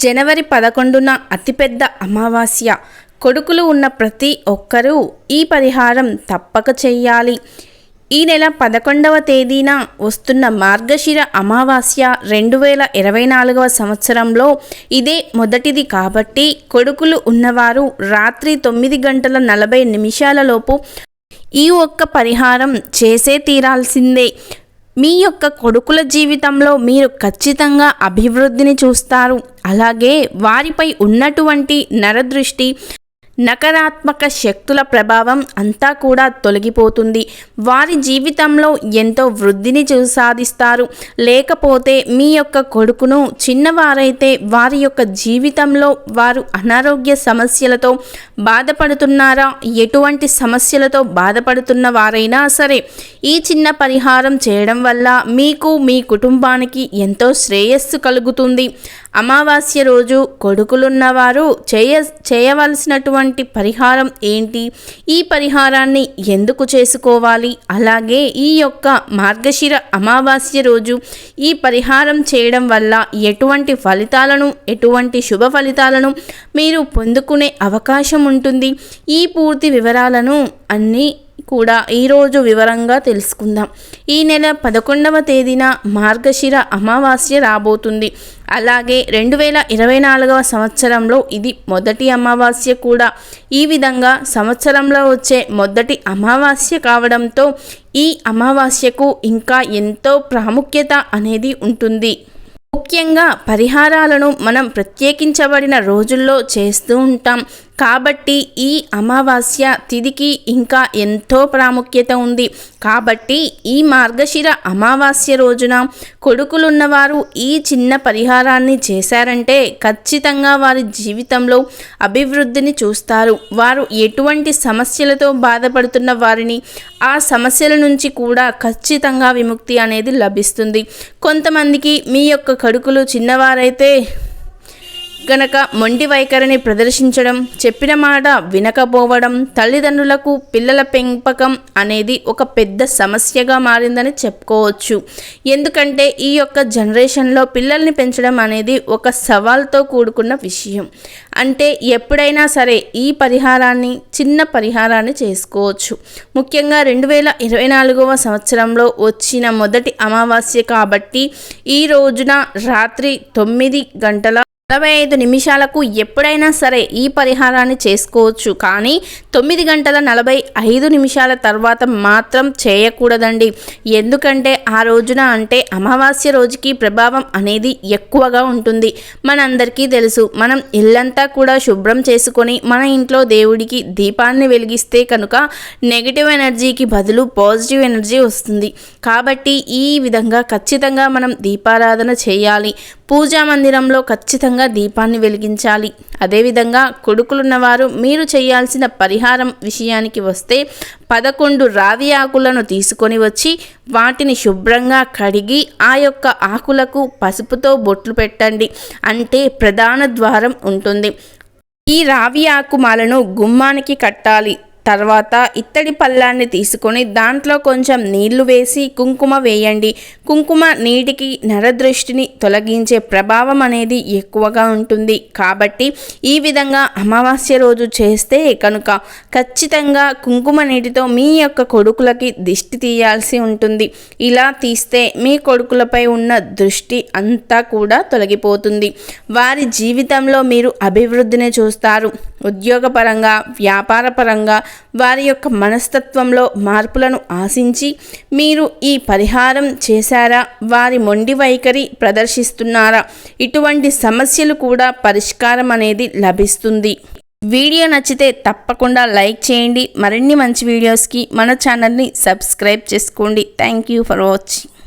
జనవరి పదకొండున అతిపెద్ద అమావాస్య. కొడుకులు ఉన్న ప్రతి ఒక్కరూ ఈ పరిహారం తప్పక చెయ్యాలి ఈ నెల పదకొండవ తేదీన వస్తున్న మార్గశిర అమావాస్య రెండు వేల ఇరవై నాలుగవ సంవత్సరంలో ఇదే మొదటిది కాబట్టి కొడుకులు ఉన్నవారు రాత్రి తొమ్మిది గంటల నలభై నిమిషాలలోపు ఈ ఒక్క పరిహారం చేసే తీరాల్సిందే. మీ యొక్క కొడుకుల జీవితంలో మీరు ఖచ్చితంగా అభివృద్ధిని చూస్తారు. అలాగే వారిపై ఉన్నటువంటి నరదృష్టి నకారాత్మక శక్తుల ప్రభావం అంతా కూడా తొలగిపోతుంది. వారి జీవితంలో ఎంతో వృద్ధిని సాధిస్తారు. లేకపోతే మీ యొక్క కొడుకును చిన్నవారైతే వారి యొక్క జీవితంలో వారు అనారోగ్య సమస్యలతో బాధపడుతున్నారా? ఎటువంటి సమస్యలతో బాధపడుతున్న వారైనా సరే ఈ చిన్న పరిహారం చేయడం వల్ల మీకు మీ కుటుంబానికి ఎంతో శ్రేయస్సు కలుగుతుంది. అమావాస్య రోజు కొడుకులున్నవారు చేయ చేయవలసినటువంటి పరిహారం ఏంటి? ఈ పరిహారాన్ని ఎందుకు చేసుకోవాలి? అలాగే ఈ యొక్క మార్గశిర అమావాస్య రోజు ఈ పరిహారం చేయడం వల్ల ఎటువంటి ఫలితాలను ఎటువంటి శుభ ఫలితాలను మీరు పొందుకునే అవకాశం ఉంటుంది. ఈ పూర్తి వివరాలను అన్నీ కూడా ఈరోజు వివరంగా తెలుసుకుందాం. ఈ నెల పదకొండవ తేదీన మార్గశిర అమావాస్య రాబోతుంది. అలాగే రెండు వేల ఇరవై నాలుగవ సంవత్సరంలో ఇది మొదటి అమావాస్య కూడా. ఈ విధంగా సంవత్సరంలో వచ్చే మొదటి అమావాస్య కావడంతో ఈ అమావాస్యకు ఇంకా ఎంతో ప్రాముఖ్యత అనేది ఉంటుంది. ముఖ్యంగా పరిహారాలను మనం ప్రత్యేకించబడిన రోజుల్లో చేస్తూ ఉంటాం. కాబట్టి ఈ అమావాస్య తిథికి ఇంకా ఎంతో ప్రాముఖ్యత ఉంది. కాబట్టి ఈ మార్గశిర అమావాస్య రోజున కొడుకులున్నవారు ఈ చిన్న పరిహారాన్ని చేశారంటే ఖచ్చితంగా వారి జీవితంలో అభివృద్ధిని చూస్తారు. వారు ఎటువంటి సమస్యలతో బాధపడుతున్న వారిని ఆ సమస్యల నుంచి కూడా ఖచ్చితంగా విముక్తి అనేది లభిస్తుంది. కొంతమందికి మీ యొక్క కడుకులు చిన్నవారైతే గనక మొండి వైఖరిని ప్రదర్శించడం చెప్పిన మాట వినకపోవడం తల్లిదండ్రులకు పిల్లల పెంపకం అనేది ఒక పెద్ద సమస్యగా మారిందని చెప్పుకోవచ్చు. ఎందుకంటే ఈ యొక్క జనరేషన్లో పిల్లల్ని పెంచడం అనేది ఒక సవాల్తో కూడుకున్న విషయం. అంటే ఎప్పుడైనా సరే ఈ పరిహారాన్ని చిన్న పరిహారాన్ని చేసుకోవచ్చు. ముఖ్యంగా రెండు వేల ఇరవై నాలుగవ సంవత్సరంలో వచ్చిన మొదటి అమావాస్య కాబట్టి ఈ రోజున రాత్రి తొమ్మిది గంటల నలభై ఐదు నిమిషాలకు ఎప్పుడైనా సరే ఈ పరిహారాన్ని చేసుకోవచ్చు. కానీ తొమ్మిది గంటల నలభై ఐదు నిమిషాల తర్వాత మాత్రం చేయకూడదండి. ఎందుకంటే ఆ రోజున అంటే అమావాస్య రోజుకి ప్రభావం అనేది ఎక్కువగా ఉంటుంది. మనందరికీ తెలుసు మనం ఇల్లంతా కూడా శుభ్రం చేసుకొని మన ఇంట్లో దేవుడికి దీపాన్ని వెలిగిస్తే కనుక నెగిటివ్ ఎనర్జీకి బదులు పాజిటివ్ ఎనర్జీ వస్తుంది. కాబట్టి ఈ విధంగా ఖచ్చితంగా మనం దీపారాధన చేయాలి. పూజా మందిరంలో ఖచ్చితంగా దీపాన్ని వెలిగించాలి. అదేవిధంగా కొడుకులున్నవారు మీరు చేయాల్సిన పరిహారం విషయానికి వస్తే పదకొండు రావి ఆకులను తీసుకొని వచ్చి వాటిని శుభ్రంగా కడిగి ఆ యొక్క ఆకులకు పసుపుతో బొట్లు పెట్టండి. అంటే ప్రధాన ద్వారం ఉంటుంది. ఈ రావి ఆకుమాలను గుమ్మానికి కట్టాలి. తర్వాత ఇత్తడి పళ్ళాన్ని తీసుకొని దాంట్లో కొంచెం నీళ్ళు వేసి కుంకుమ వేయండి. కుంకుమ నీటికి నరదృష్టిని తొలగించే ప్రభావం అనేది ఎక్కువగా ఉంటుంది. కాబట్టి ఈ విధంగా అమావాస్య రోజు చేస్తే కనుక ఖచ్చితంగా కుంకుమ నీటితో మీ యొక్క కొడుకులకి దిష్టి తీయాల్సి ఉంటుంది. ఇలా తీస్తే మీ కొడుకులపై ఉన్న దృష్టి అంతా కూడా తొలగిపోతుంది. వారి జీవితంలో మీరు అభివృద్ధిని చూస్తారు. ఉద్యోగపరంగా వ్యాపారపరంగా వారి యొక్క మనస్తత్వంలో మార్పులను ఆశించి మీరు ఈ పరిహారం చేశారా? వారి మొండి వైఖరి ప్రదర్శిస్తున్నారా? ఇటువంటి సమస్యలు కూడా పరిష్కారం అనేది లభిస్తుంది. వీడియో నచ్చితే తప్పకుండా లైక్ చేయండి. మరిన్ని మంచి వీడియోస్కి మన ఛానల్ని సబ్స్క్రైబ్ చేసుకోండి. Thank you for watching.